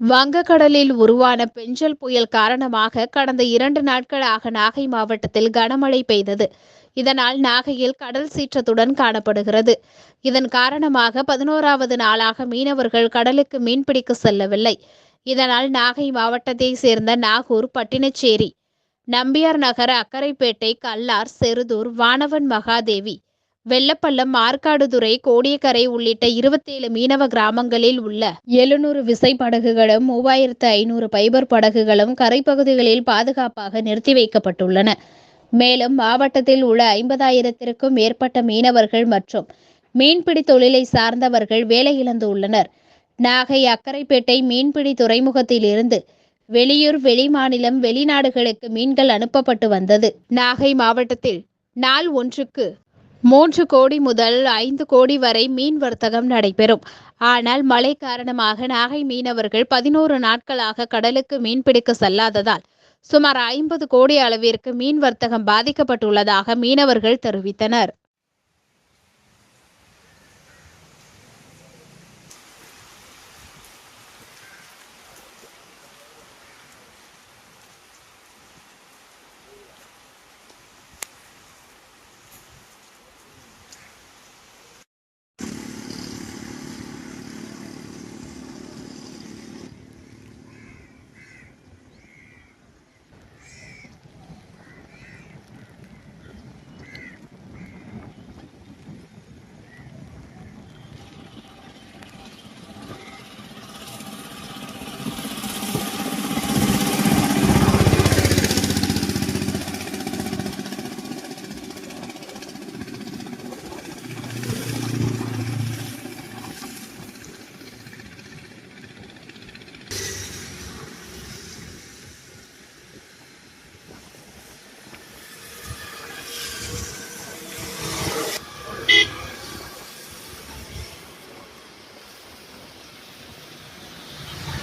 வங்கக்கடலில் உருவான பெஞ்சல் புயல் காரணமாக கடந்த இரண்டு நாட்களாக நாகை மாவட்டத்தில் கனமழை பெய்தது. இதனால் நாகையில் கடல் சீற்றத்துடன் காணப்படுகிறது. இதன் காரணமாக பதினோராவது நாளாக மீனவர்கள் கடலுக்கு மீன்பிடிக்க செல்லவில்லை. இதனால் நாகை மாவட்டத்தை சேர்ந்த நாகூர் பட்டினச்சேரி நம்பியார் நகர் அக்கரைப்பேட்டை கல்லார் செருதூர் வானவன் மகாதேவி வெள்ளப்பள்ளம் ஆற்காடுதுறை கோடியக்கரை உள்ளிட்ட இருபத்தேழு மீனவ கிராமங்களில் உள்ள எழுநூறு விசைப்படகுகளும் மூவாயிரத்து ஐநூறு பைபர் படகுகளும் கரைப்பகுதிகளில் பாதுகாப்பாக நிறுத்தி வைக்கப்பட்டுள்ளன. மேலும் மாவட்டத்தில் உள்ள ஐம்பதாயிரத்திற்கும் மேற்பட்ட மீனவர்கள் மற்றும் மீன்பிடி தொழிலை சார்ந்தவர்கள் வேலையிழந்து உள்ளனர். நாகை அக்கரைப்பேட்டை மீன்பிடி துறைமுகத்திலிருந்து வெளியூர் வெளிமாநிலம் வெளிநாடுகளுக்கு மீன்கள் அனுப்பப்பட்டு வந்தது. நாகை மாவட்டத்தில் நாள் ஒன்றுக்கு மூன்று கோடி முதல் ஐந்து கோடி வரை மீன் வர்த்தகம் நடைபெறும். ஆனால் மழை காரணமாக நாகை மீனவர்கள் பதினோரு நாட்களாக கடலுக்கு மீன்பிடிக்க செல்லாததால் சுமார் ஐம்பது கோடி அளவிற்கு மீன் வர்த்தகம் பாதிக்கப்பட்டுள்ளதாக மீனவர்கள் தெரிவித்தனர்.